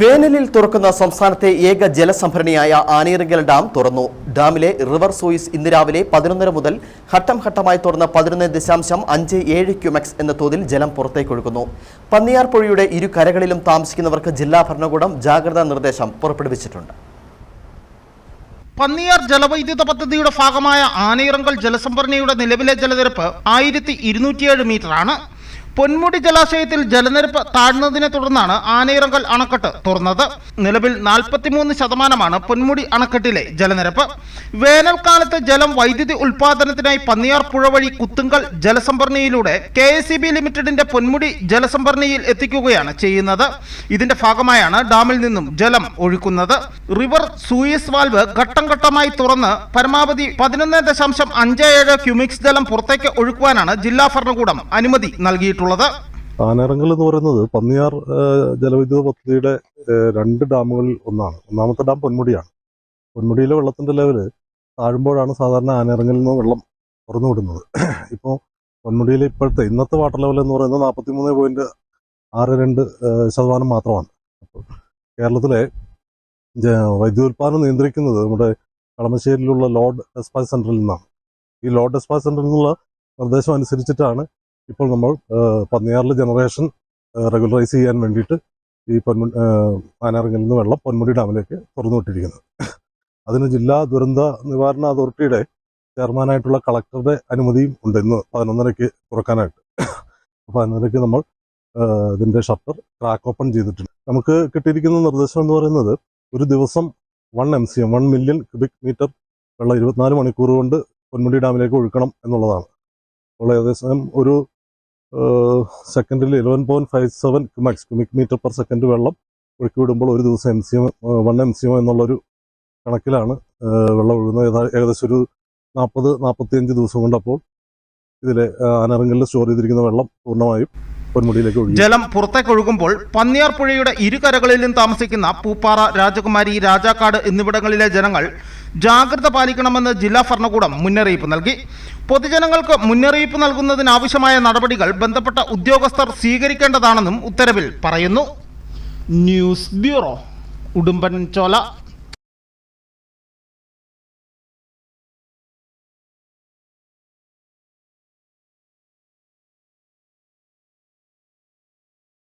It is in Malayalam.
വേനലിൽ തുറക്കുന്ന സംസ്ഥാനത്തെ ഏക ജലസംഭരണിയായ ആനയിറങ്കൽ ഡാം തുറന്നു. ഡാമിലെ റിവർ സോയിസ് ഇന്ന് രാവിലെ പതിനൊന്നര മുതൽ ഘട്ടം ഘട്ടമായി തുറന്ന് പതിനൊന്ന് ദശാംശം അഞ്ച് ഏഴ് ക്യുമെക്സ് എന്ന തോതിൽ ജലം പുറത്തേക്കൊഴുക്കുന്നു പന്നിയാർ പുഴയുടെ ഇരു കരകളിലും താമസിക്കുന്നവർക്ക് ജില്ലാ ഭരണകൂടം ജാഗ്രതാ നിർദ്ദേശം പുറപ്പെടുവിച്ചിട്ടുണ്ട്. പന്നിയാർ ജലവൈദ്യുത പദ്ധതിയുടെ ഭാഗമായ ആനയിറങ്കൽ ജലസംഭരണിയുടെ നിലവിലെ ജലനിരപ്പ് ആയിരത്തി ഇരുന്നൂറ്റിയേഴ് മീറ്ററാണ്. പൊന്മുടി ജലാശയത്തിൽ ജലനിരപ്പ് താഴ്ന്നതിനെ തുടർന്നാണ് ആനയിറങ്കൽ അണക്കെട്ട് തുറന്നത്. നിലവിൽ നാൽപ്പത്തിമൂന്ന് ശതമാനമാണ് പൊന്മുടി അണക്കെട്ടിലെ ജലനിരപ്പ്. വേനൽക്കാലത്ത് ജലം വൈദ്യുതി ഉൽപാദനത്തിനായി പന്നിയാർ പുഴ വഴി കുത്തുങ്കൽ ജലസംഭരണിയിലൂടെ കെ എസ് ലിമിറ്റഡിന്റെ പൊന്മുടി ജലസംഭരണിയിൽ എത്തിക്കുകയാണ് ചെയ്യുന്നത്. ഇതിന്റെ ഭാഗമായാണ് ഡാമിൽ നിന്നും ജലം ഒഴുക്കുന്നത്. റിവർ സൂയിസ് വാൽവ് ഘട്ടം ഘട്ടമായി തുറന്ന് പരമാവധി പതിനൊന്ന് ദശാംശം അഞ്ച് ഏഴ് ക്യൂമിക്സ് ജലം പുറത്തേക്ക് ഒഴുക്കുവാനാണ് ജില്ലാ ഭരണകൂടം അനുമതി നൽകിയിട്ടുള്ളത്. ആനയിറങ്കൽ എന്ന് പറയുന്നത് പന്നിയാർ ജലവിദ്യുത പദ്ധതിയുടെ രണ്ട് ഡാമുകളിൽ ഒന്നാണ്. ഒന്നാമത്തെ ഡാം പൊന്മുടിയാണ്. പൊന്മുടിയിലെ വെള്ളത്തിന്റെ ലെവൽ താഴുമ്പോഴാണ് സാധാരണ ആനയിറങ്കലിൽ നിന്ന് വെള്ളം തുറന്നു വിടുന്നത് ഇപ്പോൾ പൊന്മുടിയിലെ ഇപ്പോഴത്തെ ഇന്നത്തെ വാട്ടർ ലെവൽ എന്ന് പറയുന്നത് നാൽപ്പത്തി മൂന്ന് പോയിന്റ് ആറ് രണ്ട് ശതമാനം മാത്രമാണ്. അപ്പോൾ കേരളത്തിലെ വൈദ്യുതോൽപാദനം നിയന്ത്രിക്കുന്നത് നമ്മുടെ കളമശ്ശേരിയിലുള്ള ലോഡ് ഡെസ്പാച്ച് സെന്ററിൽ നിന്നാണ്. ഈ ലോഡ് ഡെസ്പാച്ച് സെന്ററിൽ നിന്നുള്ള നിർദ്ദേശം അനുസരിച്ചിട്ടാണ് ഇപ്പോൾ നമ്മൾ പന്നിയാറിൽ ജനറേഷൻ റെഗുലറൈസ് ചെയ്യാൻ വേണ്ടിയിട്ട് ഈ പൊന്മു ആനാറിങ്ങിൽ നിന്ന് വെള്ളം പൊന്മുടി ഡാമിലേക്ക് തുറന്നു വിട്ടിരിക്കുന്നത്. അതിന് ജില്ലാ ദുരന്ത നിവാരണ അതോറിറ്റിയുടെ ചെയർമാനായിട്ടുള്ള കളക്ടറുടെ അനുമതിയും ഉണ്ട് ഇന്ന് പതിനൊന്നരയ്ക്ക് തുറക്കാനായിട്ട്. പതിനൊന്നരയ്ക്ക് നമ്മൾ ഇതിന്റെ ഷട്ടർ ക്രാക്ക് ഓപ്പൺ ചെയ്തിട്ടുണ്ട്. നമുക്ക് കിട്ടിയിരിക്കുന്ന നിർദ്ദേശം എന്ന് പറയുന്നത് ഒരു ദിവസം one M C M one million cubic metre വെള്ളം ഇരുപത്തിനാല് മണിക്കൂർ കൊണ്ട് പൊന്മുടി ഡാമിലേക്ക് ഒഴുക്കണം എന്നുള്ളതാണ്. അപ്പോൾ ഏകദേശം ഒരു സെക്കൻഡിൽ eleven point five seven cumecs cubic metre per second വെള്ളം ഒഴുക്കി വിടുമ്പോൾ ഒരു ദിവസം M C M one M C M എന്നുള്ളൊരു കണക്കിലാണ് വെള്ളം ഒഴുകുന്നത്. ഏകദേശം ഒരു നാൽപ്പത് നാൽപ്പത്തിയഞ്ച് ദിവസം കൊണ്ടപ്പോൾ ഇതിലെ അനറങ്കലിൽ സ്റ്റോർ ചെയ്തിരിക്കുന്ന വെള്ളം പൂർണമായും പൊന്മുടിയിലേക്ക് ഒഴുകി. ജലം പുറത്തേക്ക് ഒഴുകുമ്പോൾ പന്നിയാർ പുഴയുടെ ഇരുകരകളിലും താമസിക്കുന്ന പൂപ്പാറ രാജകുമാരി രാജാക്കാട് എന്നിവിടങ്ങളിലെ ജനങ്ങൾ ജാഗ്രത പാലിക്കണമെന്ന് ജില്ലാ ഭരണകൂടം മുന്നറിയിപ്പ് നൽകി. പൊതുജനങ്ങൾക്ക് മുന്നറിയിപ്പ് നൽകുന്നതിനാവശ്യമായ നടപടികൾ ബന്ധപ്പെട്ട ഉദ്യോഗസ്ഥർ സ്വീകരിക്കേണ്ടതാണെന്നും ഉത്തരവിൽ പറയുന്നു. News bureau Udumban Chola.